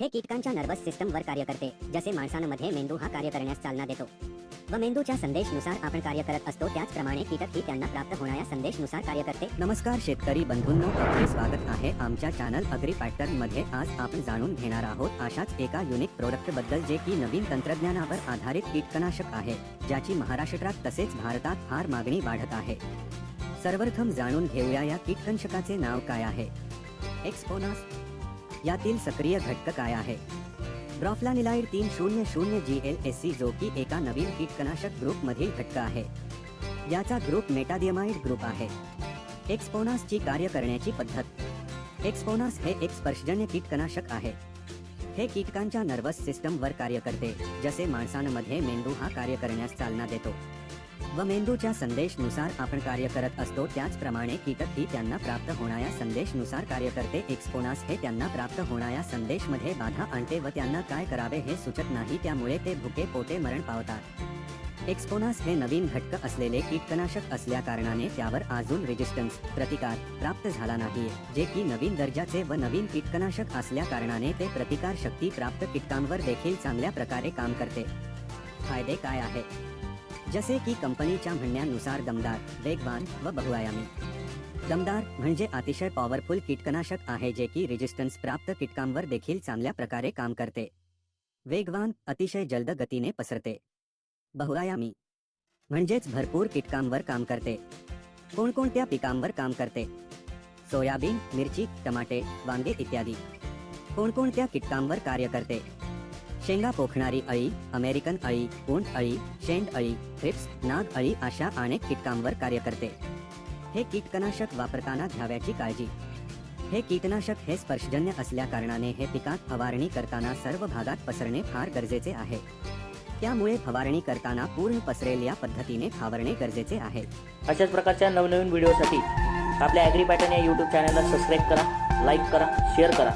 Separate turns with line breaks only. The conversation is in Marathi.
हे कीटकांच्या नर्वस सिस्टमवर कार्य करते जसे माणसांमध्ये मेंदू हा कार्य करण्यास चालना देतो. व मेंदूच्या संदेशनुसार आपण कार्य करत असतो त्याचप्रमाणे कीटक ही त्यांना प्राप्त होणाऱ्या संदेशनुसार कार्य करते. नमस्कार शेतकरी बंधूंनो आपले स्वागत आहे आमच्या चॅनल अग्री पॅटर्नमध्ये. आज आपण जाणून घेणार आहोत अशाच एका युनिक प्रोडक्टबद्दल जे की नवीन तंत्रज्ञानावर आधारित कीटकनाशक आहे ज्याची महाराष्ट्रात तसेच भारतात फार मागणी वाढत आहे. सर्वप्रथम जाणून घेऊया या कीटकनाशकाचे नाव काय आहे. एक्सपोनास यातील सक्रिय घटक काय आहे? ब्रॉफ्लानिलाइड तीन शून्य शून्य जी एल एस सी जो की एका नवीन कीटकनाशक ग्रुपमधील घटक आहे. याचा ग्रुप मेटाडियमाइड ग्रुप आहे. एक्सपोनासची कार्य करण्याची पद्धत. एक्सपोनास हे एक स्पर्शजन्य कीटकनाशक आहे. हे कीटकांच्या नर्वस सिस्टमवर कार्य करते जसे माणसांमध्ये मेंदू हा कार्य करण्यास चालना देतो. व मेंदूच्या संदेशनुसार आपण कार्य करत असतो. त्याचप्रमाणे कीटक ही त्यांना प्राप्त होणाऱ्या संदेशनुसार कार्य करते. एक्सपोनास हे त्यांना प्राप्त होणाऱ्या संदेशमध्ये बाधा आणते व त्यांना काय करावे हे सुचत नाही. त्यामुळे ते भुके पोटे मरण पावतात. एक्सपोनास हे नवीन घटक असलेले कीटकनाशक असल्या कारणाने त्यावर अजून रेजिस्टन्स प्रतिकार प्राप्त झाला नाही जे की नवीन दर्जाचे व नवीन कीटकनाशक असल्या कारणाने ते प्रतिकार शक्ती प्राप्त कीटकांवर देखील चांगल्या प्रकारे काम करते. फायदे काय आहेत? जसे की कंपनीच्या म्हणण्यानुसार दमदार वेगवान व बहुआयामी. दमदार म्हणजे अतिशय पॉवरफुल कीटकनाशक आहे जे की रेजिस्टन्स प्राप्त कीटकांवर देखील चांगल्या प्रकारे काम करते. वेगवान अतिशय जलद गतीने पसरते. बहुआयामी म्हणजेच भरपूर कीटकांवर काम करते. कोणकोणत्या पिकांवर काम करते? सोयाबीन मिरची टमाटे वांगे इत्यादी. कोणकोणत्या कीटकांवर कार्य करते? शेंगा पोखणारी अळी अमेरिकन अळी उंट अळी शेंड अळी थ्रिप्स नाग अळी अशा अनेक कीटकांवर कार्य करते. हे कीटकनाशक वापरताना घ्याव्याची काळजी. हे कीटनाशक हे स्पर्शजन्य असल्या कारणाने हे पिकात फवारणी करताना सर्व भागात पसरणे फार गरजेचे आहे. त्यामुळे फवारणी करताना पूर्ण पसरेल या पद्धतीने फवारणे गरजेचे आहे.
अशाच प्रकारच्या नवनवीन व्हिडिओसाठी आपल्या ॲग्री पॅटर्न या यूट्यूब चॅनलला सबस्क्राईब करा लाईक करा शेअर करा.